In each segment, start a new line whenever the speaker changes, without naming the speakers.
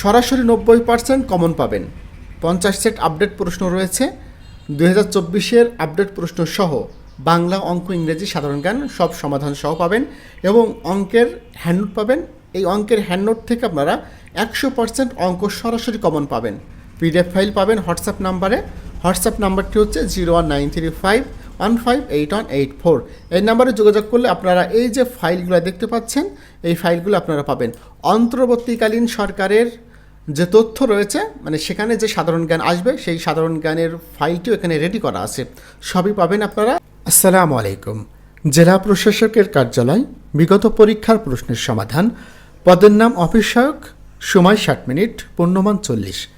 সরাসরি নব্বই percent common পাবেন। পঞ্চাশ সেট আপডেট প্রশ্ন রয়েছে। দুই হাজার চব্বিশের আপডেট প্রশ্ন সহ বাংলা অঙ্ক ইংরেজি সাধারণ জ্ঞান সব সমাধান সহ পাবেন এবং অঙ্কের হ্যান্ডনোট পাবেন। এই অঙ্কের হ্যান্ডনোট থেকে আপনারা একশো পার্সেন্ট অঙ্ক সরাসরি কমন পাবেন। পিডিএফ ফাইল পাবেন হোয়াটসঅ্যাপ নাম্বারে হোয়াটসঅ্যাপ নাম্বারটি হচ্ছে zero one nine three five one five eight one eight four এই নাম্বারে যোগাযোগ করলে আপনারা এই যে ফাইলগুলো দেখতে পাচ্ছেন, এই ফাইলগুলো আপনারা পাবেন। অন্তর্বর্তীকালীন সরকারের যে তথ্য রয়েছে মানে সেখানে যে সাধারণ জ্ঞান আসবে, সেই সাধারণ জ্ঞানের ফাইলটিও এখানে রেডি করা আছে। সবই পাবেন আপনারা। আসসালামু আলাইকুম। জেলা প্রশাসকের কার্যালয়, বিগত পরীক্ষার প্রশ্নের সমাধান। পদের নাম অফিস সহায়ক সময় ষাট মিনিট, পূর্ণমান চল্লিশ।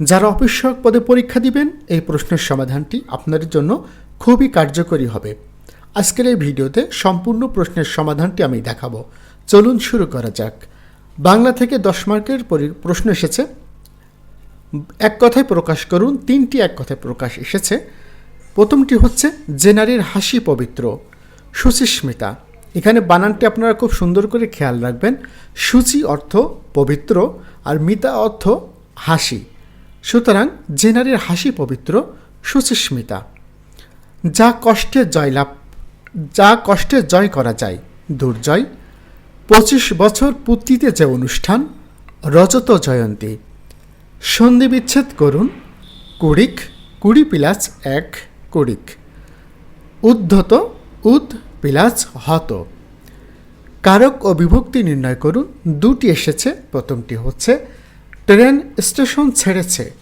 যারা অফিস সহায়ক পদে পরীক্ষা দিবেন, এই প্রশ্নের সমাধানটি আপনাদের জন্য খুবই কার্যকরী হবে। আজকের এই ভিডিওতে সম্পূর্ণ প্রশ্নের সমাধানটি আমি দেখাবো। চলুন শুরু করা যাক। বাংলা থেকে দশ মার্কের পরি- প্রশ্ন এসেছে। এক কথায় প্রকাশ করুন, তিনটি এক কথায় প্রকাশ এসেছে। প্রথমটি হচ্ছে যে নারীর হাসি পবিত্র, সুচিস্মিতা। এখানে বানানটি আপনারা খুব সুন্দর করে খেয়াল রাখবেন। সুচি অর্থ পবিত্র আর মিতা অর্থ হাসি। সুতরাং যে নারীর হাসি পবিত্র, সুচিস্মিতা। যা কষ্টে জয়লাভ, যা কষ্টে জয় করা যায়, দুর্জয়। পঁচিশ বছর পূর্তিতে যে অনুষ্ঠান, রজত জয়ন্তী। সন্ধি বিচ্ছেদ করুন, কুড়িক, কুড়ি পিলাস এক কুড়িক। উদ্ধত, উদ পিলাস হত। কারক ও বিভক্তি নির্ণয় করুন, দুটি এসেছে, প্রথমটি হচ্ছে, ট্রেন স্টেশন ছেড়েছে।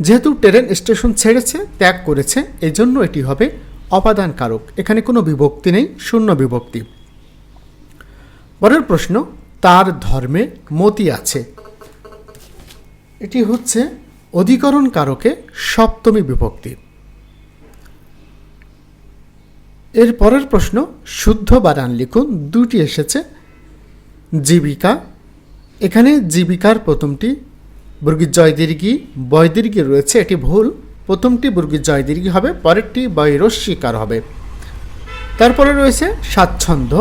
যেহেতু ট্রেন স্টেশন ছেড়েছে, ত্যাগ করেছে, এজন্য এটি হবে অপাদান কারক। এখানে কোনো বিভক্তি নেই, শূন্য বিভক্তি। পরের প্রশ্ন, তার ধর্মে মতি আছে। এটি হচ্ছে অধিকরণ কারকে সপ্তমী বিভক্তি। এর পরের প্রশ্ন, শুদ্ধ বানান লিখুন, দুটি এসেছে। জীবিকা, এখানে জীবিকার প্রথমটি বর্গীর জয়দীর্ঘি বয়দীর্ঘি রয়েছে, এটি ভুল। প্রথমটি বর্গীর জয়দীর্ঘি হবে, পরেরটি বৈরস্বীকার হবে। তারপরে রয়েছে স্বাচ্ছন্দ্য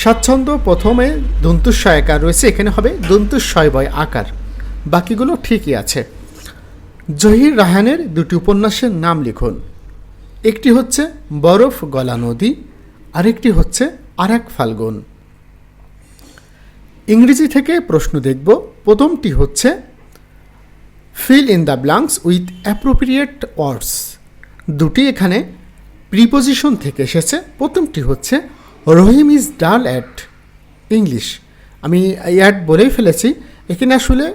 স্বাচ্ছন্দ্য প্রথমে দন্তুস্বয়কার রয়েছে, এখানে হবে দন্তুস্বয় বয় আকার। বাকিগুলো ঠিকই আছে। জহির রাহানের দুটি উপন্যাসের নাম লিখুন। একটি হচ্ছে বরফ গলা নদী, আরেকটি হচ্ছে আরেক ফাল্গুন। ইংরেজি থেকে প্রশ্ন দেখব। প্রথমটি হচ্ছে fill in the blanks with appropriate words দুটি এখানে প্রিপোজিশন থেকে এসেছে। প্রথমটি হচ্ছে Rahim is dull at English আমি অ্যাড বলেই ফেলেছি। এখানে আসলে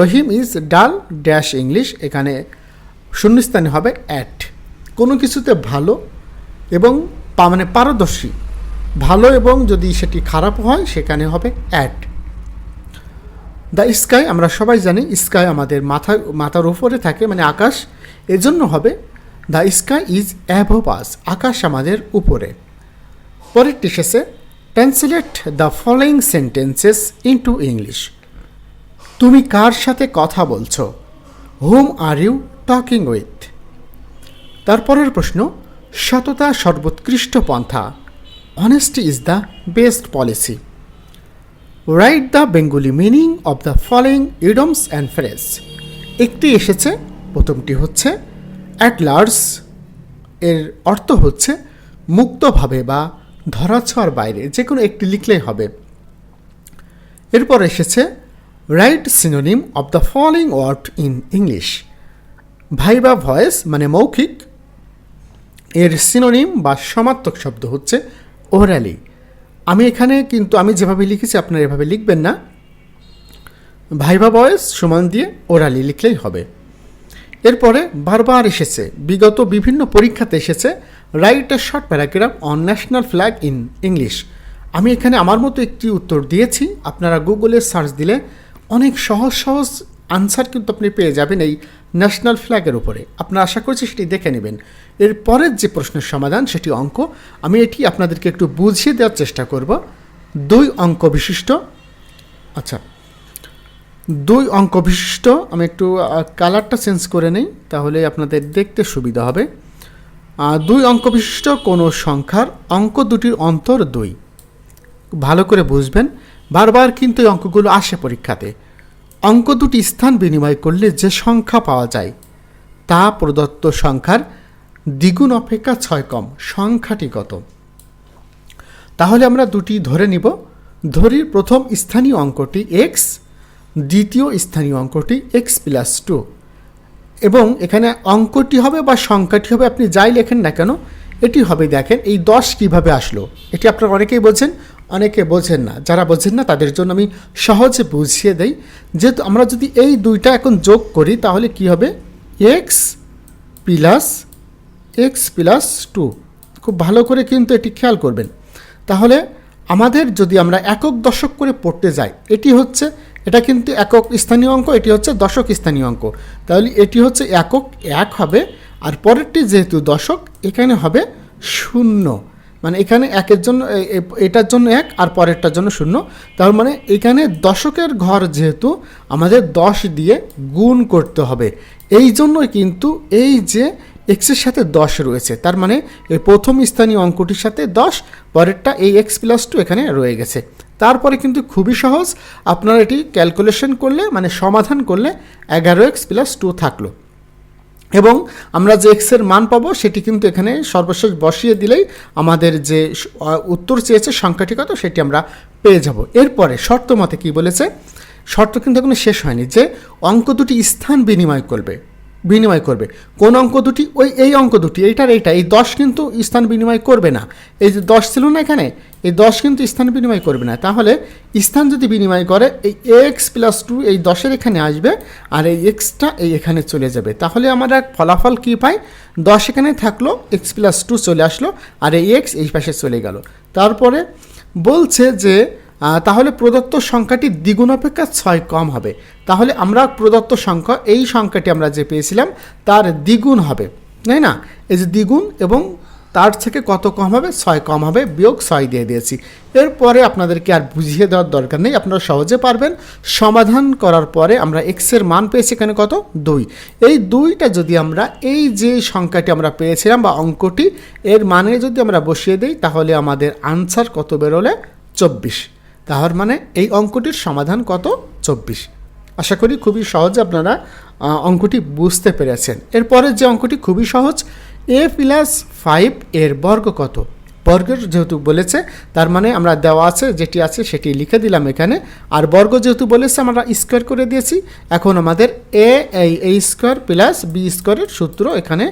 Rahim is dull dash English এখানে শূন্যস্থানে হবে অ্যাট কোনো কিছুতে ভালো এবং মানে পারদর্শী। ভালো এবং যদি সেটি খারাপ হয়, সেখানে হবে অ্যাট দ্য স্কাই আমরা সবাই জানি স্কাই আমাদের মাথা, মাথার উপরে থাকে মানে আকাশ। এজন্য হবে the sky is above us আকাশ আমাদের উপরে। পরেরটি এসেছে translate the following sentences into English তুমি কার সাথে কথা বলছো? Whom are you talking with তারপরের প্রশ্ন, সততা সর্বোৎকৃষ্ট পন্থা। Honesty is the best policy write the Bengali meaning of the following idioms and phrase একটি এসেছে, প্রথমটি হচ্ছে অ্যাট লার্জ এর অর্থ হচ্ছে, মুক্তভাবে বা ধরাছোঁয়ার বাইরে যে কোনো একটি লিখলেই হবে। এরপর এসেছে write synonym of the following word in English viva voice মানে মৌখিক। এর সিনোনিম বা সমার্থক শব্দ হচ্ছে ওরালি আমি এখানে কিন্তু, আমি যেভাবে লিখেছি, আপনারা এভাবে লিখবেন না। ভাইবা বয়েস সমান দিয়ে ওরালি লিখলেই হবে। এরপরে বারবার এসেছে। বিগত বিভিন্ন পরীক্ষাতে এসেছে write a short paragraph on national flag in English আমি এখানে আমার মতো একটি উত্তর দিয়েছি, আপনারা গুগলে সার্চ দিলে অনেক সহজ সহজ আনসার কিন্তু আপনি পেয়ে যাবেন এই ন্যাশনাল ফ্ল্যাগের উপরে। আপনারা আশা করছি সেটি দেখে নেবেন। এর পরের যে প্রশ্নের সমাধান, সেটি অঙ্ক। আমি এটি আপনাদেরকে একটু বুঝিয়ে দেওয়ার চেষ্টা করব। দুই অঙ্ক বিশিষ্ট। আচ্ছা দুই অঙ্ক বিশিষ্ট। আমি একটু কালারটা চেঞ্জ করে নেই, তাহলে আপনাদের দেখতে সুবিধা হবে। দুই অঙ্ক বিশিষ্ট কোনো সংখ্যার অঙ্ক দুটির অন্তর দুই। ভালো করে বুঝবেন, বারবার কিন্তু এই অঙ্কগুলো আসে পরীক্ষাতে। অঙ্ক দুটি স্থান বিনিময় করলে যে সংখ্যা পাওয়া যায়, তা প্রদত্ত সংখ্যার দ্বিগুণ অপেক্ষা ছয় কম, সংখ্যাটি কত? তাহলে আমরা দুটি ধরে নিব। ধরি প্রথম স্থানীয় অঙ্কটি এক্স দ্বিতীয় স্থানীয় অঙ্কটি এক্স প্লাস টু এবং এখানে অঙ্কটি হবে বা সংখ্যাটি হবে, আপনি যাই লেখেন না কেন, এটি হবে, দেখেন, এই দশ কীভাবে আসলো? এটি আপনারা অনেকেই বোঝেন, অনেকে বোঝেন না। যারা বোঝেন না, তাদের জন্য আমি সহজে বুঝিয়ে দেই। যেহেতু আমরা যদি এই দুইটা এখন যোগ করি, তাহলে কি হবে? X plus x plus two খুব ভালো করে কিন্তু এটি খেয়াল করবেন। তাহলে আমাদের যদি আমরা একক দশক করে পড়তে যাই, এটি হচ্ছে এটা কিন্তু একক স্থানীয় অঙ্ক, এটি হচ্ছে দশক স্থানীয় অঙ্ক। তাহলে এটি হচ্ছে একক, এক হবে, আর পরেরটি যেহেতু দশক, এখানে হবে শূন্য। মানে এখানে একের জন্য এটার জন্য এক আর পরেরটার জন্য শূন্য। তার মানে এখানে দশকের ঘর যেহেতু, আমাদের দশ দিয়ে গুণ করতে হবে। এই জন্যই কিন্তু এই যে এক্সের সাথে দশ রয়েছে, তার মানে এই প্রথম স্থানীয় অঙ্কটির সাথে দশ, পরেরটা এই এক্স প্লাস টু এখানে রয়ে গেছে। তারপরে কিন্তু খুবই সহজ। আপনারা এটি ক্যালকুলেশন করলে মানে সমাধান করলে এগারো এক্স প্লাস টু থাকল। এবং আমরা যে এক্সের মান পাবো, সেটি কিন্তু এখানে সর্বশেষ বসিয়ে দিলেই আমাদের যে উত্তর চেয়েছে সংখ্যাটি কত, সেটি আমরা পেয়ে যাব। এরপরে শর্ত মতে কী বলেছে? শর্ত কিন্তু এখনও শেষ হয়নি যে অঙ্ক দুটি স্থান বিনিময় করবে। বিনিময় করবে। কোন অঙ্ক দুটি? ওই, এই অঙ্ক দুটি, এইটার এইটা। এই দশ কিন্তু স্থান বিনিময় করবে না। এই যে দশ ছিল না এখানে, এই দশ কিন্তু স্থান বিনিময় করবে না। তাহলে স্থান যদি বিনিময় করে, এই এক্স প্লাস টু এই দশের এখানে আসবে, আর এই এক্সটা এই এখানে চলে যাবে। তাহলে আমরা এক ফলাফল কী পাই? দশ এখানে থাকল এক্স প্লাস টু চলে আসলো, আর এই এক্স এই পাশে চলে গেল। তারপরে বলছে যে তাহলে প্রদত্ত সংখ্যাটি দ্বিগুণ অপেক্ষা ছয় কম হবে। তাহলে আমরা প্রদত্ত সংখ্যা, এই সংখ্যাটি আমরা যে পেয়েছিলাম, তার দ্বিগুণ হবে। তাই না? এই যে দ্বিগুণ এবং তার থেকে কত কম হবে? ছয় কম হবে, বিয়োগ ছয় দিয়ে দিয়েছি। এরপরে আপনাদেরকে আর বুঝিয়ে দেওয়ার দরকার নেই, আপনারা সহজে পারবেন। সমাধান করার পরে আমরা এক্সের মান পেয়েছি এখানে কত? দুই। এই দুইটা যদি আমরা, এই যে সংখ্যাটি আমরা পেয়েছিলাম বা অঙ্কটি, এর মানে যদি আমরা বসিয়ে দিই, তাহলে আমাদের আনসার কত বেরোলে? চব্বিশ। তাহার মানে এই অঙ্কটির সমাধান কত? চব্বিশ। আশা করি খুবই সহজ আপনারা অঙ্কটি বুঝতে পেরেছেন। এরপরের যে অঙ্কটি খুবই সহজ, এ প্লাস ফাইভ এর বর্গ কত? বর্গের যেহেতু বলেছে, তার মানে আমরা দেওয়া আছে, যেটি আছে সেটি লিখে দিলাম এখানে। আর বর্গ যেহেতু বলেছে, আমরা স্কোয়ার করে দিয়েছি। এখন আমাদের এ এই স্কোয়ার প্লাস বি স্কোয়ারের সূত্র এখানে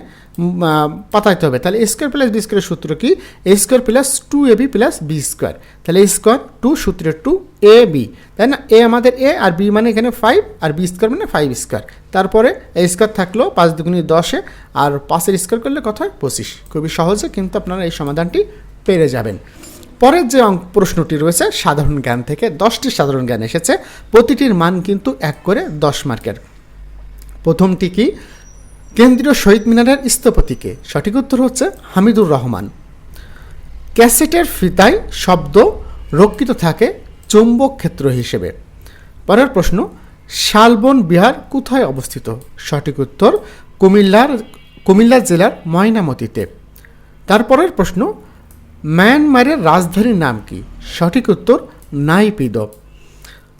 পাতাইতে হবে। তাহলে স্কোয়ার প্লাস বি স্কোয়ারের সূত্র কি? A square plus two a b plus b square তাহলে স্কোয়ার টু সূত্রের টু এ বি তাই না? এ আমাদের এ আর বি মানে এখানে ফাইভ আর বি স্কোয়ার মানে ফাইভ স্কোয়ার তারপরে এ স্কোয়ার থাকল পাঁচ দুগুণি দশে, আর পাঁচের স্কোয়ার করলে কত হয়? পঁচিশ। খুবই সহজে, কিন্তু আপনারা এই সমাধানটি পেরে যাবেন। পরের যে প্রশ্নটি রয়েছে, সাধারণ জ্ঞান থেকে দশটি সাধারণ জ্ঞান এসেছে। প্রতিটির মান কিন্তু এক করে দশ মার্কের। প্রথমটি কি? কেন্দ্রীয় শহীদ মিনারের স্থপতিকে। সঠিক উত্তর হচ্ছে হামিদুর রহমান। ক্যাসেটের ফিতায় শব্দ রক্ষিত থাকে চৌম্বক ক্ষেত্র হিসেবে। পরের প্রশ্ন, শালবন বিহার কোথায় অবস্থিত? সঠিক উত্তর কুমিল্লার কুমিল্লা জেলার ময়নামতিতে। তারপরের প্রশ্ন মায়ানমারের রাজধানীর নাম কি? সঠিক উত্তর, নাইপিদ।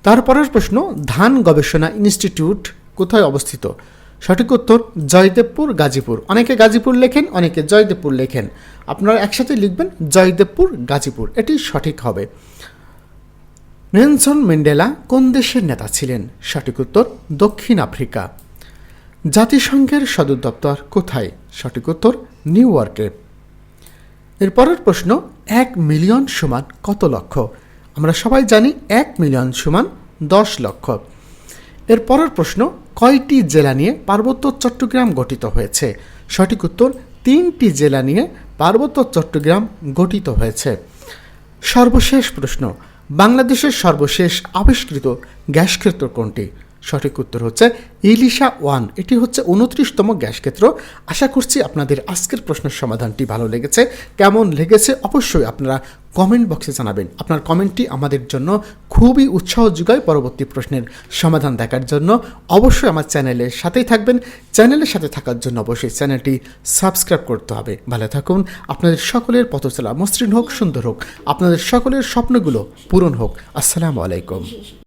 তারপরের প্রশ্ন, ধান গবেষণা ইনস্টিটিউট কোথায় অবস্থিত? সঠিক উত্তর, জয়দেবপুর, গাজীপুর। অনেকে গাজীপুর লেখেন, অনেকে জয়দেবপুর লেখেন। আপনারা একসাথে লিখবেন, জয়দেবপুর, গাজীপুর। এটি সঠিক হবে। নেলসন ম্যান্ডেলা কোন দেশের নেতা ছিলেন? সঠিক উত্তর, দক্ষিণ আফ্রিকা। জাতিসংঘের সদর দপ্তর কোথায়? সঠিক উত্তর, নিউ ইয়র্কে। এর পরের প্রশ্ন, এক মিলিয়ন সমান কত লক্ষ? আমরা সবাই জানি এক মিলিয়ন সমান দশ লক্ষ। এর পরের প্রশ্ন, কয়টি জেলা নিয়ে পার্বত্য চট্টগ্রাম গঠিত হয়েছে? সঠিক উত্তর, তিনটি জেলা নিয়ে পার্বত্য চট্টগ্রাম গঠিত হয়েছে। সর্বশেষ প্রশ্ন, বাংলাদেশের সর্বশেষ আবিষ্কৃত গ্যাস ক্ষেত্র কোনটি? সঠিক উত্তর হচ্ছে ইলিশা ওয়ান। এটি হচ্ছে উনত্রিশতম গ্যাস ক্ষেত্র। আশা করছি আপনাদের আজকের প্রশ্নের সমাধানটি ভালো লেগেছে। কেমন লেগেছে অবশ্যই আপনারা কমেন্ট বক্সে জানাবেন। আপনার কমেন্টটি আমাদের জন্য খুবই উৎসাহ যোগায় পরবর্তী প্রশ্নের সমাধান দেখার জন্য। অবশ্যই আমার চ্যানেলের সাথেই থাকবেন। চ্যানেলের সাথে থাকার জন্য অবশ্যই চ্যানেলটি সাবস্ক্রাইব করতে হবে। ভালো থাকুন। আপনাদের সকলের পথচলা মসৃণ হোক, সুন্দর হোক। আপনাদের সকলের স্বপ্নগুলো পূরণ হোক। আসসালামু আলাইকুম।